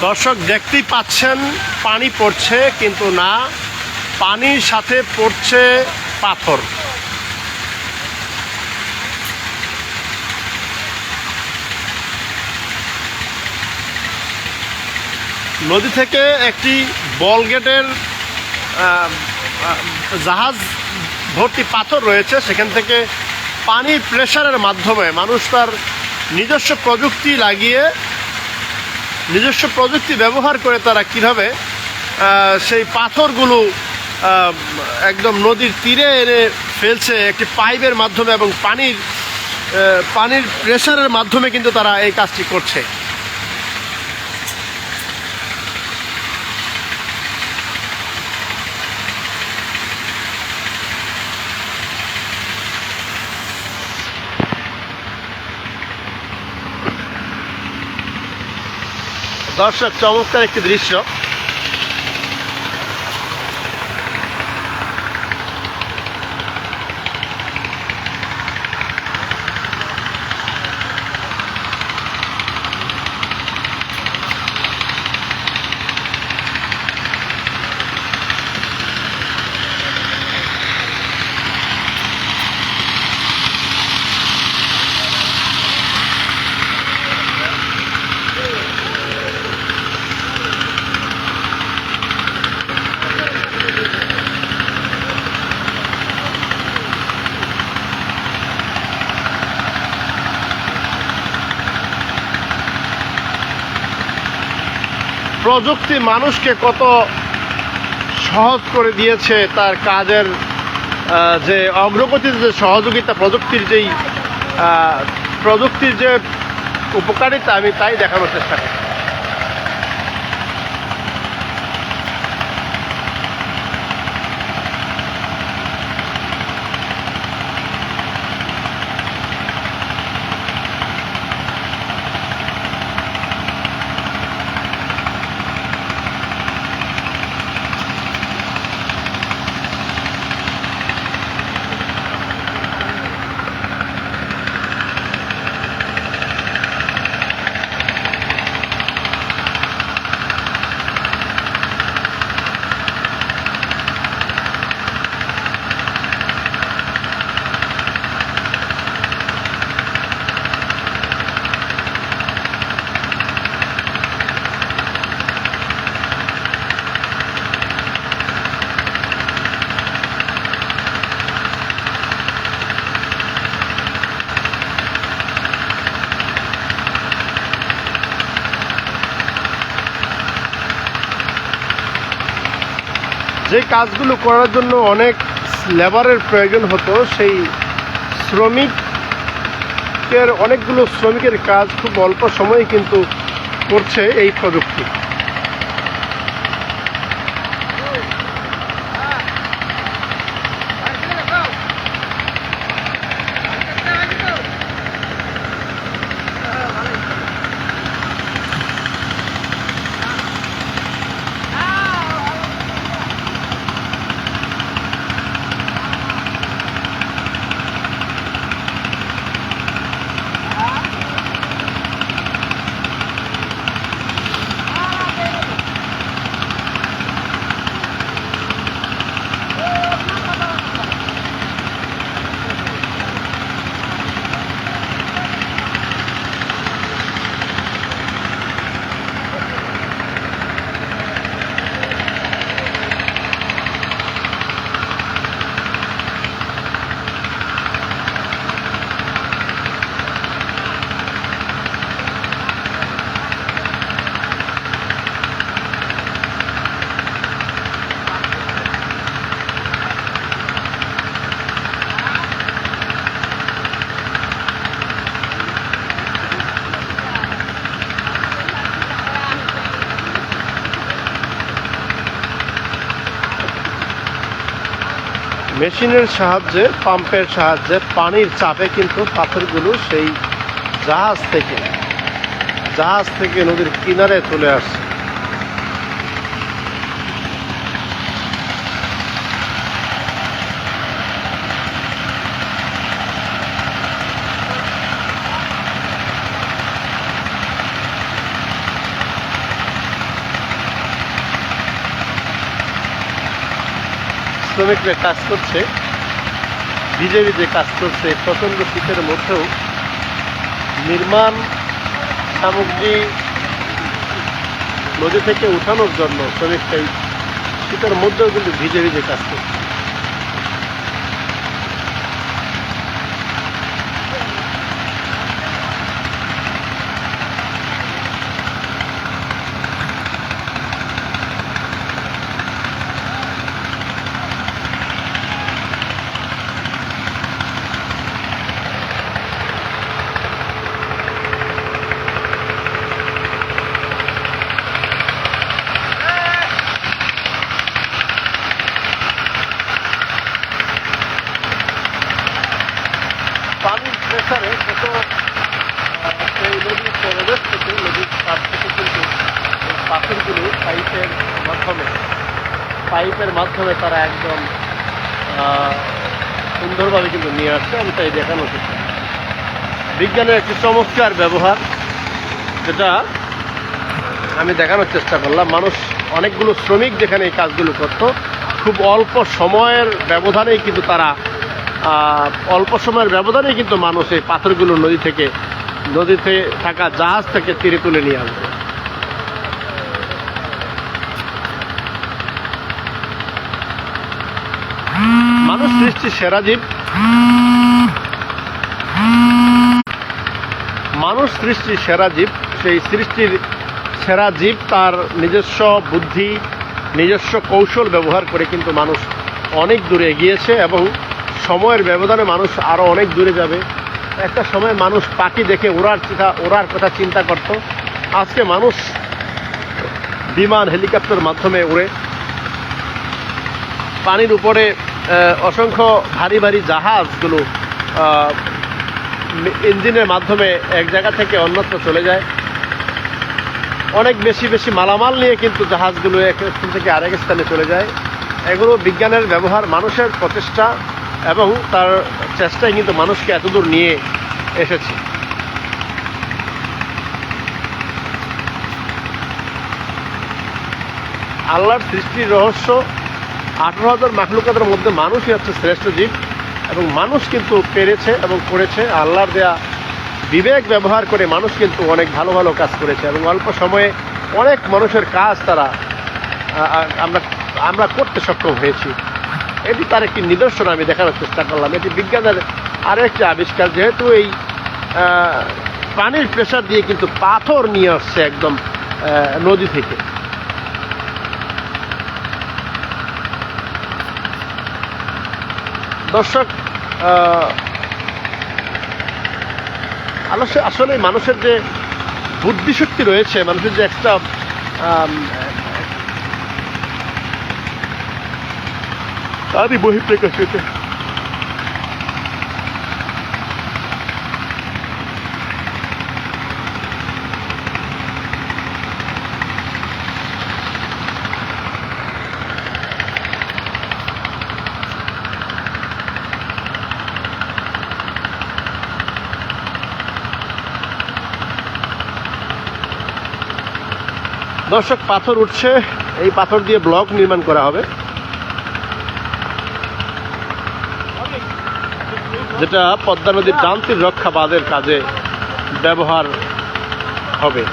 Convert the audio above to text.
দর্শক দেখতেই পাচ্ছেন পানি পড়ছে কিন্তু না পানির সাথে পড়ছে পাথর। নদী থেকে একটি বল গেটের আহ, আহ, জাহাজ ভর্তি পাথর রয়েছে। সেখান থেকে পানির প্রেশারের মাধ্যমে মানুষ তার নিজস্ব প্রযুক্তি লাগিয়ে নিজস্ব প্রযুক্তি ব্যবহার করে তারা কীভাবে সেই পাথরগুলো একদম নদীর তীরে এনে ফেলছে, একটি পাইপের মাধ্যমে এবং পানির পানির প্রেশারের মাধ্যমে কিন্তু তারা এই কাজটি করছে। দর্শক চমৎকার একটি দৃশ্য। প্রযুক্তি মানুষকে কত সহজ করে দিয়েছে তার কাজের যে অগ্রগতির যে সহযোগিতা, প্রযুক্তির যেই প্রযুক্তির যে উপকারিতা, আমি তাই দেখানোর চেষ্টা করি যে কাজগুলো করার জন্য অনেক লেবারের প্রয়োজন হতো, সেই শ্রমিকের অনেকগুলো শ্রমিকের কাজ খুব অল্প সময়ে কিন্তু করছে এই প্রযুক্তি। মেশিনের সাহায্যে, পাম্পের সাহায্যে, পানির চাপে কিন্তু পাথরগুলো সেই জাহাজ থেকে জাহাজ থেকে নদীর কিনারে চলে আসছে। শ্রমিকরা কাজ করছে ভিজে ভিজে কাজ করছে, প্রচণ্ড শীতের মধ্যেও নির্মাণ সামগ্রী নদী থেকে উঠানোর জন্য শ্রমিকটাই শীতের মধ্যেও কিন্তু ভিজে ভিজে কাজ করছে। এই নদীর থেকে নদীর থেকে কিন্তু পাইপের মাধ্যমে পাইপের মাধ্যমে তারা একদম সুন্দরভাবে কিন্তু নিয়ে আসছে আমি তাই দেখানো চেষ্টা। বিজ্ঞানের একটি চমৎকার ব্যবহার, যেটা আমি দেখানোর চেষ্টা করলাম মানুষ অনেকগুলো শ্রমিক যেখানে এই কাজগুলো করত, খুব অল্প সময়ের ব্যবধানেই কিন্তু তারা অল্প সময়ের ব্যবধানে কিন্তু মানুষ এই পাথরগুলো নদী থেকে, নদীতে থাকা জাহাজ থেকে তীরে তুলে নিয়ে আসবে মানুষ সৃষ্টির সেরা জীব। মানুষ সৃষ্টির সেরা জীব, সেই সৃষ্টির সেরা জীব তার নিজস্ব বুদ্ধি, নিজস্ব কৌশল ব্যবহার করে কিন্তু মানুষ অনেক দূরে এগিয়েছে এবং সময়ের ব্যবধানে মানুষ আরও অনেক দূরে যাবে। একটা সময় মানুষ পাখি দেখে ওড়ার চিন্তা ওড়ার কথা চিন্তা করত। আজকে মানুষ বিমান, হেলিকপ্টার মাধ্যমে উড়ে পানির উপরে অসংখ্য ভারী ভারী জাহাজগুলো ইঞ্জিনের মাধ্যমে এক জায়গা থেকে অন্যত্র চলে যায়। অনেক বেশি বেশি মালামাল নিয়ে কিন্তু জাহাজগুলো এক স্থান থেকে আরেক স্থানে চলে যায়। এগুলো বিজ্ঞানের ব্যবহার, মানুষের প্রচেষ্টা এবং তার চেষ্টায় কিন্তু মানুষকে এতদূর নিয়ে এসেছে। আল্লাহর সৃষ্টির রহস্য, আঠারো হাজার মাখলুকাতের মধ্যে মানুষই হচ্ছে শ্রেষ্ঠ জীব এবং মানুষ কিন্তু পেরেছে এবং করেছে। আল্লাহর দেয়া বিবেক ব্যবহার করে মানুষ কিন্তু অনেক ভালো ভালো কাজ করেছে এবং অল্প সময়ে অনেক মানুষের কাজ তারা আমরা আমরা করতে সক্ষম হয়েছি। এটি তার একটি নিদর্শন, আমি দেখানোর চেষ্টা করলাম। এটি বিজ্ঞানের আরও একটি আবিষ্কার, যেহেতু এই পানির প্রেশার দিয়ে কিন্তু পাথর নিয়ে আসছে একদম নদী থেকে। দর্শক আসলে মানুষের যে বুদ্ধিশক্তি রয়েছে, মানুষের যে একটা আম, তারই বহিঃপ্রকাশ হয়েছে দর্শক পাথর উঠছে। এই পাথর দিয়ে ব্লক নির্মাণ করা হবে। যেটা পদ্মা নদীর ডান্তির রক্ষা বাঁধের কাজে ব্যবহার হবে।